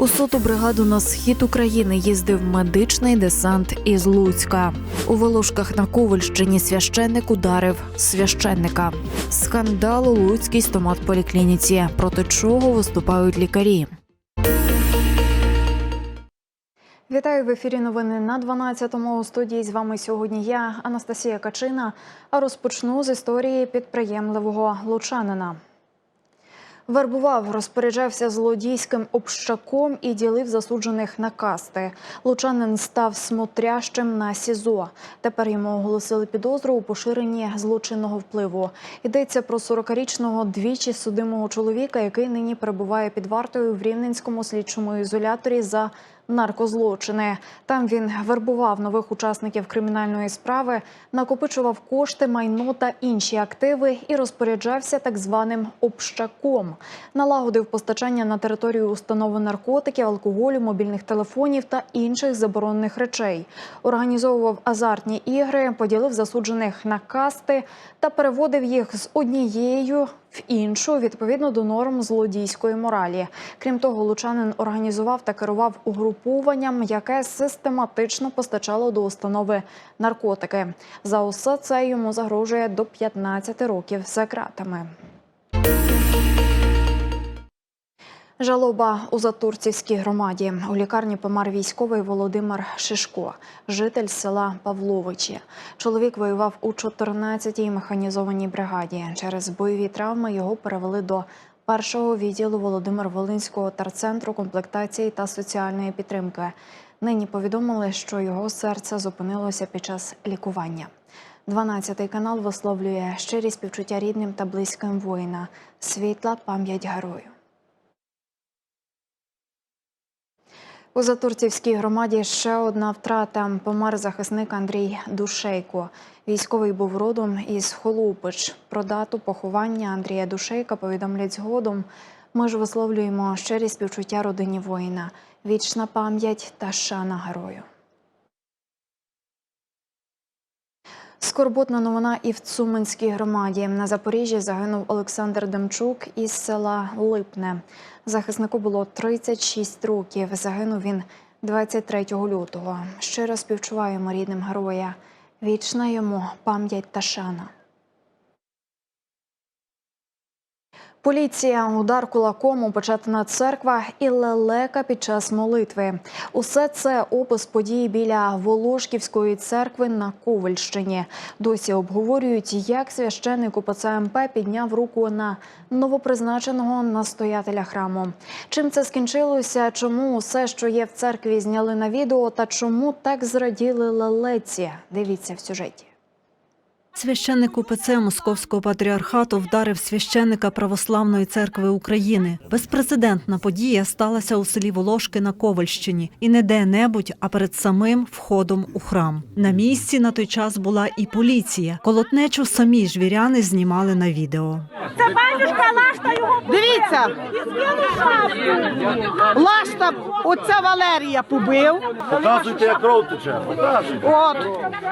У соту бригаду на схід України їздив медичний десант із Луцька. У Волошках на Ковальщині священник ударив священника. Скандал у Луцькій стоматполіклініці, проти чого виступають лікарі. Вітаю в ефірі. Новини на 12-му. У студії з вами сьогодні я, Анастасія Качина. А розпочну з історії підприємливого лучанина. Вербував, розпоряджався злодійським общаком і ділив засуджених на касти. Лучанин став смотрящим на СІЗО. Тепер йому оголосили підозру у поширенні злочинного впливу. Йдеться про 40-річного двічі судимого чоловіка, який нині перебуває під вартою в Рівненському слідчому ізоляторі за наркозлочини. Там він вербував нових учасників кримінальної справи, накопичував кошти, майно та інші активи і розпоряджався так званим общаком. Налагодив постачання на територію установи наркотиків, алкоголю, мобільних телефонів та інших заборонених речей. Організовував азартні ігри, поділив засуджених на касти та переводив їх з однією в іншу відповідно до норм злодійської моралі. Крім того, лучанин організував та керував угрупованням, яке систематично постачало до установи наркотики. За усе це йому загрожує до 15 років за ґратами. Жалоба у Затурцівській громаді. У лікарні помер військовий Володимир Шишко, житель села Павловичі. Чоловік воював у 14-й механізованій бригаді. Через бойові травми його перевели до першого відділу Володимир Волинського терцентру комплектації та соціальної підтримки. Нині повідомили, що його серце зупинилося під час лікування. 12-й канал висловлює щирі співчуття рідним та близьким воїна. Світла пам'ять герою. У Затурцівській громаді ще одна втрата. Помер захисник Андрій Душейко. Військовий був родом із Холупич. Про дату поховання Андрія Душейка повідомлять згодом. Ми ж висловлюємо щирі співчуття родині воїна. Вічна пам'ять та шана герою. Скорботна новина і в Цуманській громаді. На Запоріжжі загинув Олександр Демчук із села Липне. Захиснику було 36 років. Загинув він 23 лютого. Щиро співчуваємо рідним героя. Вічна йому пам'ять та шана. Поліція, удар кулаком, опечатана церква і лелека під час молитви. Усе це опис подій біля Волошківської церкви на Ковальщині. Досі обговорюють, як священник УПЦ МП підняв руку на новопризначеного настоятеля храму. Чим це скінчилося? Чому усе, що є в церкві, зняли на відео, та чому так зраділи лелеці? Дивіться в сюжеті. Священник УПЦ Московського патріархату вдарив священника Православної церкви України. Безпрецедентна подія сталася у селі Волошки на Ковальщині і не де-небудь, а перед самим входом у храм. На місці на той час була і поліція. Колотнечу самі ж віряни знімали на відео. Це батюшка Лашта його Дивіться, Лашта, оце Валерія побив. Показуйте, як кров тече. Показуйте. От,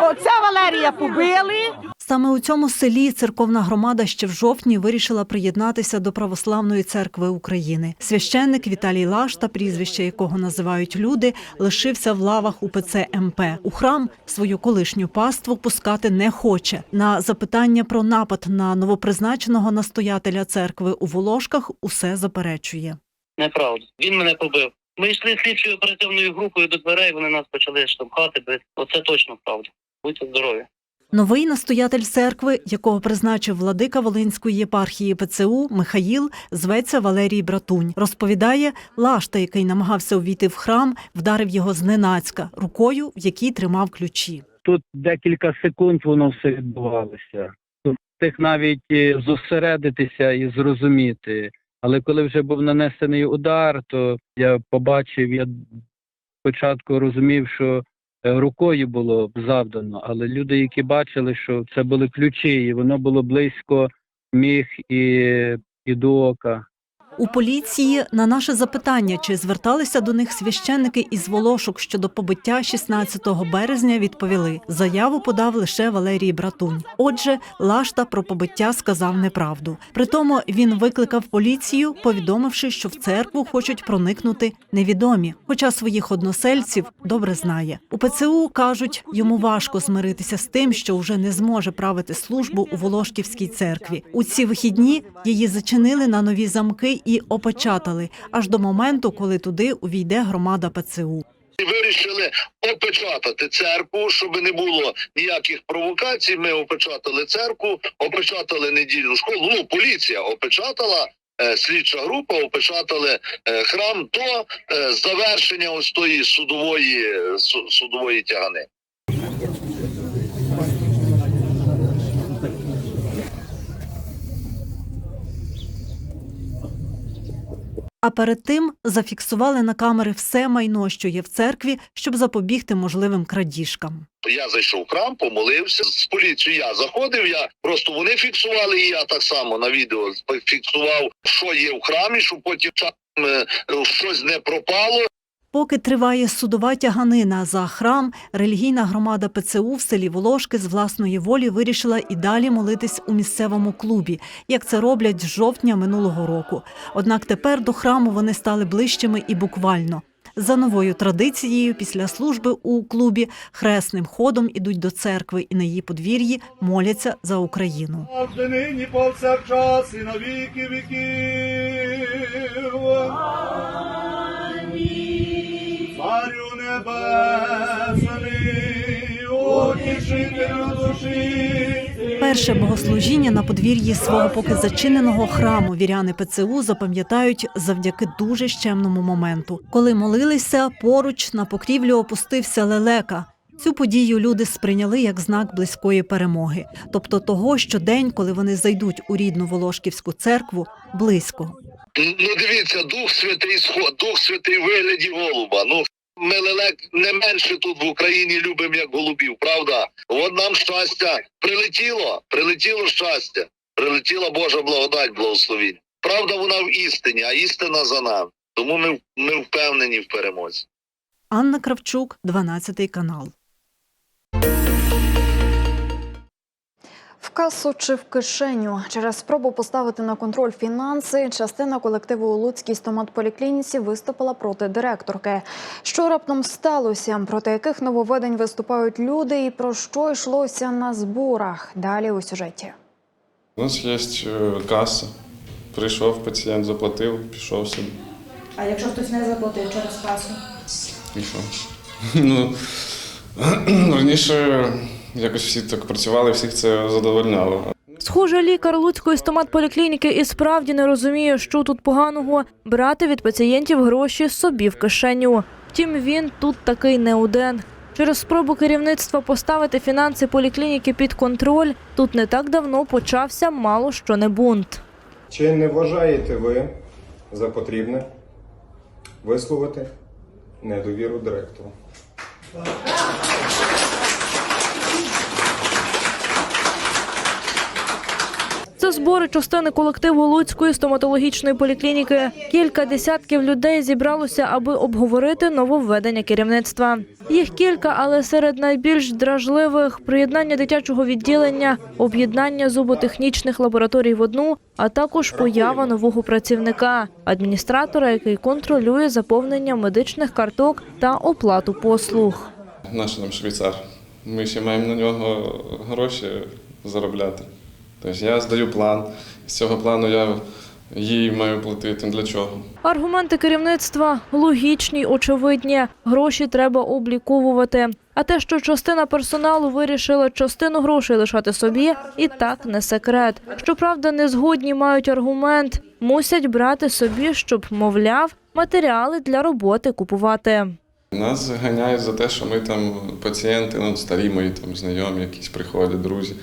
оце Валерія побили. Саме у цьому селі церковна громада ще в жовтні вирішила приєднатися до Православної церкви України. Священник Віталій Лашта, прізвище якого називають люди, лишився в лавах УПЦ МП. У храм свою колишню паству пускати не хоче. На запитання про напад на новопризначеного настоятеля церкви у Волошках усе заперечує. Неправда. Він мене побив. Ми йшли слідчою оперативною групою до дверей, вони нас почали штовхати. Оце точно правда. Будьте здорові. Новий настоятель церкви, якого призначив владика Волинської єпархії ПЦУ Михаїл, зветься Валерій Братунь. Розповідає, Лашта, який намагався увійти в храм, вдарив його зненацька рукою, в якій тримав ключі. тут декілька секунд воно все відбувалося. Встиг навіть е, зосередитися і зрозуміти. Але коли вже був нанесений удар, то я побачив, я спочатку розумів, що рукою було завдано, але люди, які бачили, що це були ключі, і воно було близько міг і, і до ока. У поліції на наше запитання, чи зверталися до них священники із Волошок щодо побиття 16 березня, відповіли: заяву подав лише Валерій Братунь. Отже, Лашта про побиття сказав неправду. Притому він викликав поліцію, повідомивши, що в церкву хочуть проникнути невідомі, хоча своїх односельців добре знає. У ПЦУ кажуть, йому важко змиритися з тим, що вже не зможе правити службу у Волошківській церкві. У ці вихідні її зачинили на нові замки і опечатали аж до моменту, коли туди увійде громада ПЦУ. Вирішили опечатати церкву, щоб не було ніяких провокацій. Ми опечатали церкву, опечатали недільну школу. Ну, поліція опечатала. е, Слідча група опечатали е, храм до е, завершення ось тої судової судової тягани. А перед тим зафіксували на камери все майно, що є в церкві, щоб запобігти можливим крадіжкам. Я зайшов в храм, помолився з поліцією. Я заходив. Я просто вони фіксували, і я так само на відео фіксував, що є в храмі, щоб потім е, щось не пропало. Поки триває судова тяганина за храм, релігійна громада ПЦУ в селі Волошки з власної волі вирішила і далі молитись у місцевому клубі, як це роблять з жовтня минулого року. Однак тепер до храму вони стали ближчими і буквально. За новою традицією, після служби у клубі хресним ходом ідуть до церкви і на її подвір'ї моляться за Україну. Нині повсякчас і на віків. Небесний, утішителю душі. Перше богослужіння на подвір'ї свого поки зачиненого храму віряни ПЦУ запам'ятають завдяки дуже щемному моменту. Коли молилися, поруч на покрівлю опустився лелека. Цю подію люди сприйняли як знак близької перемоги, тобто того, що день, коли вони зайдуть у рідну Волошківську церкву, близько. Ну дивіться, Дух Святий сход, Дух Святий вигляді голуба. Ну ми лелек не менше тут в Україні любимо, як голубів, правда? От нам щастя прилетіло, прилетіло щастя, прилетіла Божа благодать, благословіння. Правда, вона в істині, а істина за нами. Тому ми, ми впевнені в перемозі. Анна Кравчук, 12 канал. В касу чи в кишеню через спробу поставити на контроль фінанси. Частина колективу у Луцькій стоматполіклініці виступила проти директорки. Що раптом сталося? Проти яких нововведень виступають люди, і про що йшлося на зборах? Далі у сюжеті. У нас є е, каса. Прийшов пацієнт, заплатив, пішов собі. А якщо хтось не заплатив через касу? І що? Ну, раніше якось всі так працювали, всіх це задовольняло. Схоже, лікар Луцької стоматполіклініки і справді не розуміє, що тут поганого брати від пацієнтів гроші собі в кишеню. Втім, він тут такий не один. Через спробу керівництва поставити фінанси поліклініки під контроль тут не так давно почався мало що не бунт. Чи не вважаєте ви за потрібне висловити недовіру директору? Збори частини колективу Луцької стоматологічної поліклініки. Кілька десятків людей зібралося, аби обговорити нововведення керівництва. Їх кілька, але серед найбільш дражливих приєднання дитячого відділення, об'єднання зуботехнічних лабораторій в одну, а також поява нового працівника адміністратора, який контролює заповнення медичних карток та оплату послуг. Наш нам швейцар. Ми ще маємо на нього гроші заробляти. Тобто я здаю план. З цього плану я їй маю платити. Для чого? Аргументи керівництва логічні, очевидні. Гроші треба обліковувати. А те, що частина персоналу вирішила частину грошей лишати собі, і так не секрет. Щоправда, незгодні мають аргумент, мусять брати собі, щоб, мовляв, матеріали для роботи купувати. Нас ганяють за те, що ми там пацієнти, ну, старі мої там знайомі, якісь приходять, друзі.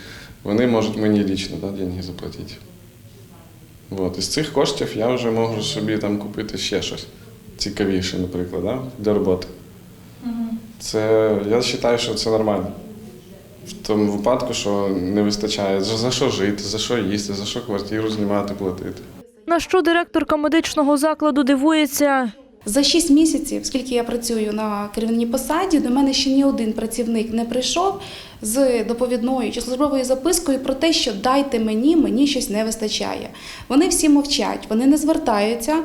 Вони можуть мені лічно да, деньги заплатити. От. Із цих коштів я вже можу собі там купити ще щось цікавіше, наприклад, да, для роботи. Це, я вважаю, що це нормально. В тому випадку, що не вистачає за за що жити, за що їсти, за що квартиру знімати, платити. На що директорка медичного закладу дивується? За 6 місяців, скільки я працюю на керівній посаді, до мене ще ні один працівник не прийшов з доповідною чи службовою запискою про те, що дайте мені, мені щось не вистачає. Вони всі мовчать, вони не звертаються.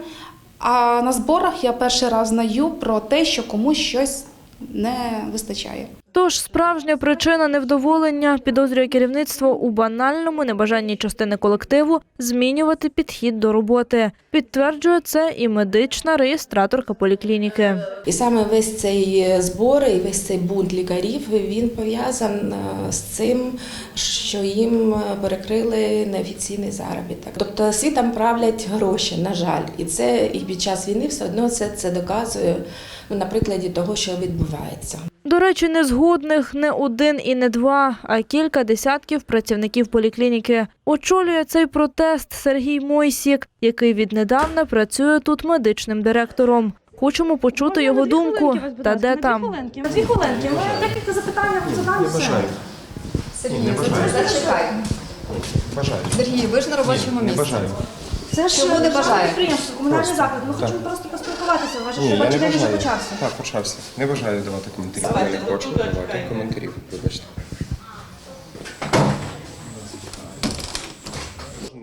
А на зборах я перший раз знаю про те, що комусь щось не вистачає. Тож справжня причина невдоволення підозрює керівництво у банальному небажанні частини колективу змінювати підхід до роботи. Підтверджує це і медична реєстраторка поліклініки. І саме весь цей збор і весь цей бунт лікарів він пов'язан е, з цим, що їм перекрили неофіційний заробіток. Тобто світом правлять гроші, на жаль, і це і під час війни все одно це, це доказує ну, на прикладі того, що відбувається. До речі, незгодних не один і не два, а кілька десятків працівників поліклініки. Очолює цей протест Сергій Мойсік, який віднедавна працює тут медичним директором. Хочемо почути його думку. Та де там? На дві хвилинки. Ми декілька запитань задам. все. Сергій, зачекай. Бажаю. Сергій, ви ж на робочому Не місці. бажаю. Це ж державне бажає? підприємство, комунальний заклад. Ми хочемо просто поспілкуватися. Ваше Ні, я не вже почався. Так, почався. Не бажаю давати коментарі. Я не хочу давати коментарів. Вибачте.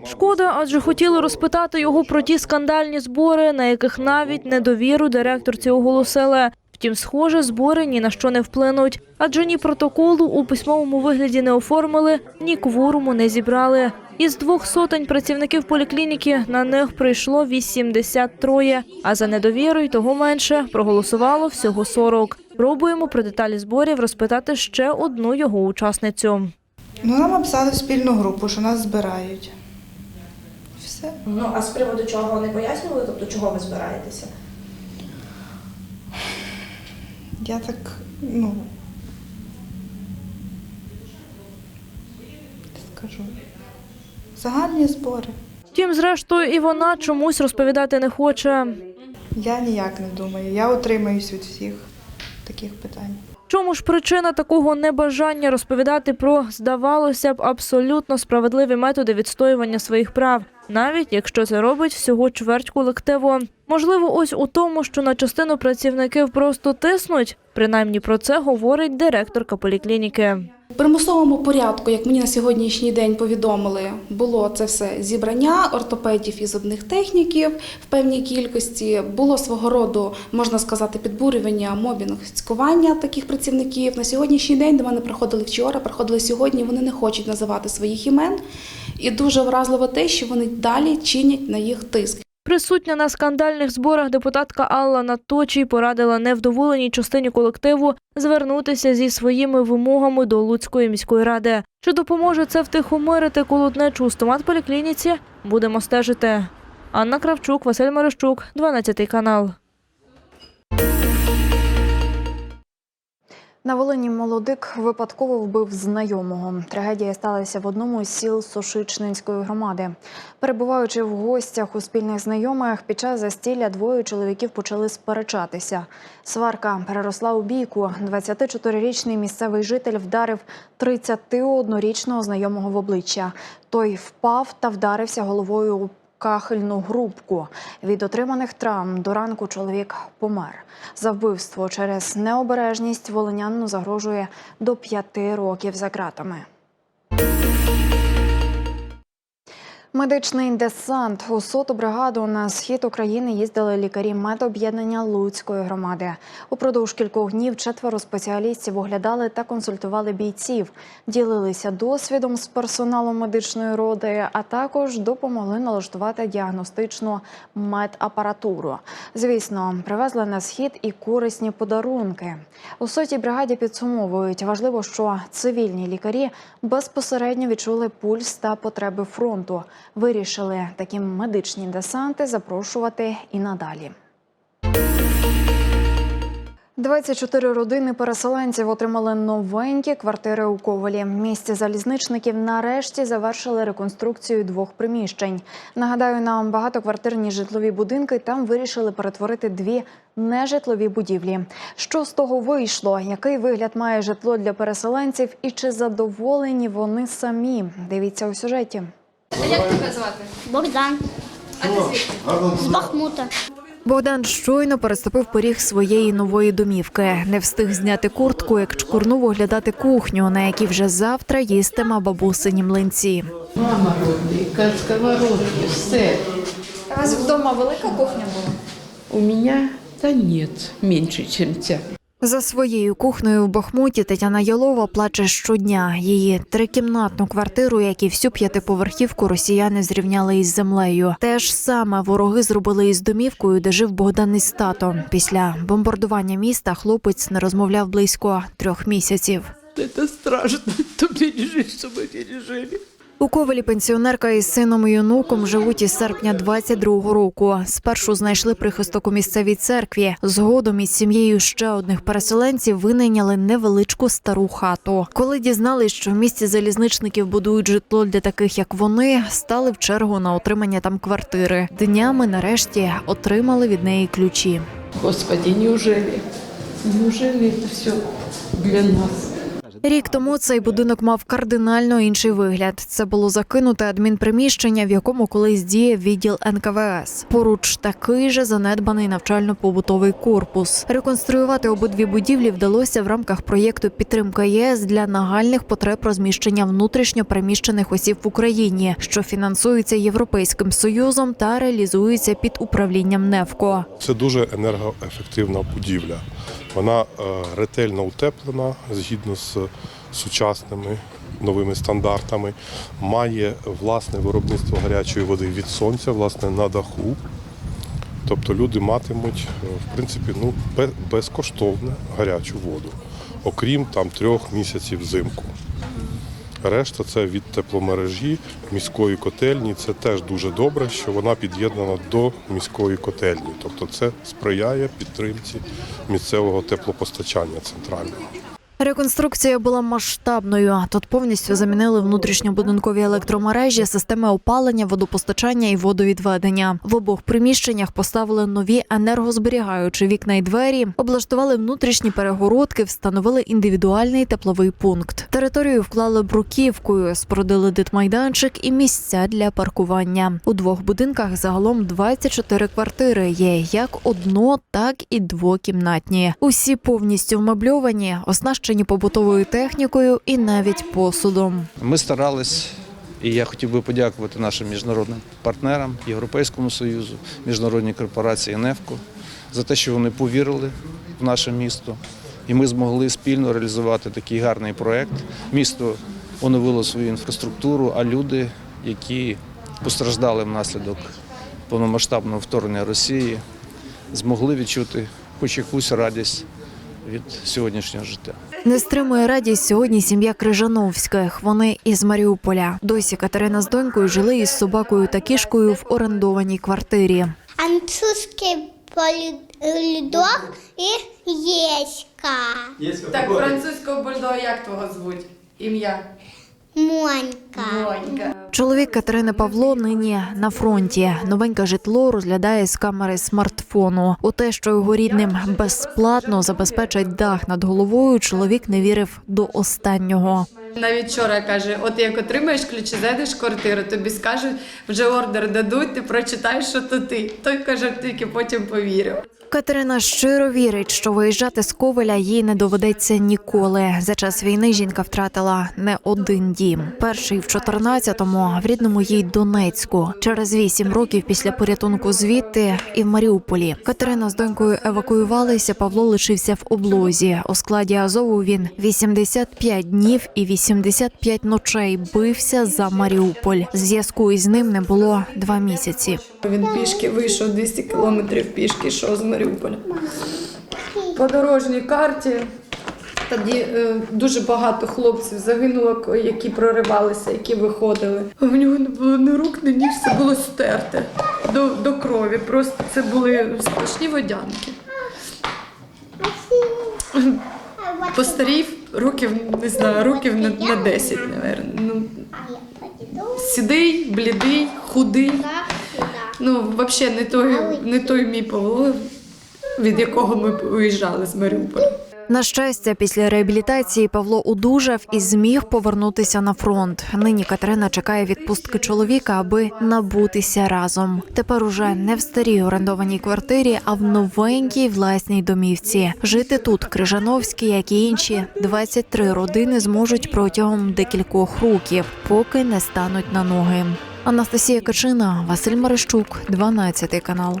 Шкода, адже хотіли розпитати його про ті скандальні збори, на яких навіть недовіру директорці оголосили. Втім, схоже, збори ні на що не вплинуть, адже ні протоколу у письмовому вигляді не оформили, ні кворуму не зібрали. Із двох сотень працівників поліклініки на них прийшло 83, а за недовірою того менше проголосувало всього 40. Пробуємо про деталі зборів розпитати ще одну його учасницю. Ну, нам написали в спільну групу, що нас збирають. Все. Ну, а з приводу чого не пояснювали? Тобто, чого ви збираєтеся? Я так, ну. Скажу. Загальні збори. Втім, зрештою, і вона чомусь розповідати не хоче. Я ніяк не думаю. Я утримаюсь від всіх таких питань. Чому ж причина такого небажання розповідати про, здавалося б, абсолютно справедливі методи відстоювання своїх прав, навіть якщо це робить всього чверть колективу? Можливо, ось у тому, що на частину працівників просто тиснуть. Принаймні про це говорить директорка поліклініки. В примусовому порядку, як мені на сьогоднішній день повідомили, було це все зібрання ортопедів і зубних техніків в певній кількості. Було свого роду, можна сказати, підбурювання, мобінг, цькування таких працівників. На сьогоднішній день до мене приходили вчора, приходили сьогодні. Вони не хочуть називати своїх імен. І дуже вразливо те, що вони далі чинять на їх тиск. Присутня на скандальних зборах депутатка Алла Наточій порадила невдоволеній частині колективу звернутися зі своїми вимогами до Луцької міської ради. Чи допоможе це втихомирити колотнечу у стоматполіклініці? Будемо стежити. Анна Кравчук, Василь Мерещук, 12 канал. На Волині молодик випадково вбив знайомого. Трагедія сталася в одному із сіл Сошичнинської громади. Перебуваючи в гостях у спільних знайомих, під час застілля двоє чоловіків почали сперечатися. Сварка переросла у бійку. 24-річний місцевий житель вдарив 31-річного знайомого в обличчя. Той впав та вдарився головою у кахельну грубку. Від отриманих травм до ранку чоловік помер. За вбивство через необережність волинянну загрожує до п'яти років за ґратами. Медичний десант у соту бригаду на схід України їздили лікарі медоб'єднання Луцької громади. Упродовж кількох днів четверо спеціалістів оглядали та консультували бійців, ділилися досвідом з персоналом медичної роди, а також допомогли налаштувати діагностичну медапаратуру. Звісно, привезли на схід і корисні подарунки. У сотій бригаді підсумовують важливо, що цивільні лікарі безпосередньо відчули пульс та потреби фронту. Вирішили такі медичні десанти запрошувати і надалі. 24 родини переселенців отримали новенькі квартири у Ковалі. Місті залізничників нарешті завершили реконструкцію двох приміщень. Нагадаю, на багатоквартирні житлові будинки там вирішили перетворити дві нежитлові будівлі. Що з того вийшло? Який вигляд має житло для переселенців і чи задоволені вони самі? Дивіться у сюжеті. Як тебе звати? Богдан. З Бахмута. Богдан щойно переступив поріг своєї нової домівки. Не встиг зняти куртку, як чкурнув оглядати кухню, на якій вже завтра їстиме бабусині млинці. Мама родненькая, сковородки, все. У вас вдома велика кухня була? У меня, да нет, меньше, чем ця. За своєю кухнею в Бахмуті Тетяна Ялова плаче щодня. Її трикімнатну квартиру, як і всю п'ятиповерхівку, росіяни зрівняли із землею. Те ж саме вороги зробили із домівкою, де жив Богдан із татом. Після бомбардування міста хлопець не розмовляв близько трьох місяців. Это страшно, то пережить, что мы пережили. У Ковелі пенсіонерка із сином і онуком живуть із серпня 22-го року. Спершу знайшли прихисток у місцевій церкві. Згодом із сім'єю ще одних переселенців винайняли невеличку стару хату. Коли дізнались, що в місті залізничників будують житло для таких, як вони, стали в чергу на отримання там квартири. Днями нарешті отримали від неї ключі. Господи, неужели? Неужели это все для нас? Рік тому цей будинок мав кардинально інший вигляд. Це було закинуте адмінприміщення, в якому колись діяв відділ НКВС. Поруч такий же занедбаний навчально-побутовий корпус. Реконструювати обидві будівлі вдалося в рамках проєкту підтримка ЄС для нагальних потреб розміщення внутрішньо переміщених осіб в Україні, що фінансується Європейським союзом та реалізується під управлінням НЕФКО. Це дуже енергоефективна будівля. Вона е, ретельно утеплена згідно з сучасними новими стандартами. Має власне виробництво гарячої води від сонця, власне, на даху. Тобто люди матимуть е, в принципі ну, бе- безкоштовну гарячу воду, окрім там трьох місяців взимку. Решта це від тепломережі, міської котельні. Це теж дуже добре, що вона під'єднана до міської котельні. Тобто це сприяє підтримці місцевого теплопостачання центрального. Реконструкція була масштабною. Тут повністю замінили внутрішньобудинкові електромережі, системи опалення, водопостачання і водовідведення. В обох приміщеннях поставили нові енергозберігаючі вікна й двері, облаштували внутрішні перегородки, встановили індивідуальний тепловий пункт. Територію вклали бруківкою, спорудили дитмайданчик і місця для паркування. У двох будинках загалом 24 квартири є як одно, так і двокімнатні. Усі повністю вмебльовані, оснащені побутовою технікою і навіть посудом. Ми старались, і я хотів би подякувати нашим міжнародним партнерам, Європейському Союзу, міжнародній корпорації «Нефко» за те, що вони повірили в наше місто. І ми змогли спільно реалізувати такий гарний проєкт. Місто оновило свою інфраструктуру, а люди, які постраждали внаслідок повномасштабного вторгнення Росії, змогли відчути хоч якусь радість від сьогоднішнього життя. Не стримує радість сьогодні сім'я Крижановських. Вони із Маріуполя. Досі Катерина з донькою жили із собакою та кішкою в орендованій квартирі. Анцузький бульдог і єська. Так, французького бульдога як твого звуть? Ім'я? Монька. Монька. Чоловік Катерини Павло нині на фронті. Новеньке житло розглядає з камери смартфону. У те, що його рідним безплатно забезпечать дах над головою, чоловік не вірив до останнього. Навіть вчора каже: от як отримаєш ключі, зайдеш в квартиру, тобі скажуть, вже ордер дадуть, ти прочитаєш, що то ти. Той каже, тільки потім повірив. Катерина щиро вірить, що виїжджати з Ковеля їй не доведеться ніколи. За час війни жінка втратила не один дім. Перший в 14-му, в рідному їй Донецьку. Через вісім років після порятунку звідти і в Маріуполі. Катерина з донькою евакуювалися. Павло лишився в облозі. У складі Азову він 85 днів і 85 ночей бився за Маріуполь. Зв'язку із ним не було два місяці. Він пішки вийшов 200 кілометрів пішки, йшов з По дорожній карті тоді е, дуже багато хлопців загинуло, які проривалися, які виходили. У нього не було ні рук, ні ніг, все було стерте до, до крові. Просто це були страшні водянки. Постарів років, не знаю, років на, на 10, мабуть. Ну, сідий, блідий, худий. Ну, взагалі, не той, не той мій Павло, від якого ми виїжджали з Маріуполя. На щастя, після реабілітації Павло одужав і зміг повернутися на фронт. Нині Катерина чекає відпустки чоловіка, аби набутися разом. Тепер уже не в старій орендованій квартирі, а в новенькій власній домівці. Жити тут Крижановські, як і інші 23 родини зможуть протягом декількох років, поки не стануть на ноги. Анастасія Качина, Василь Марищук, 12 канал.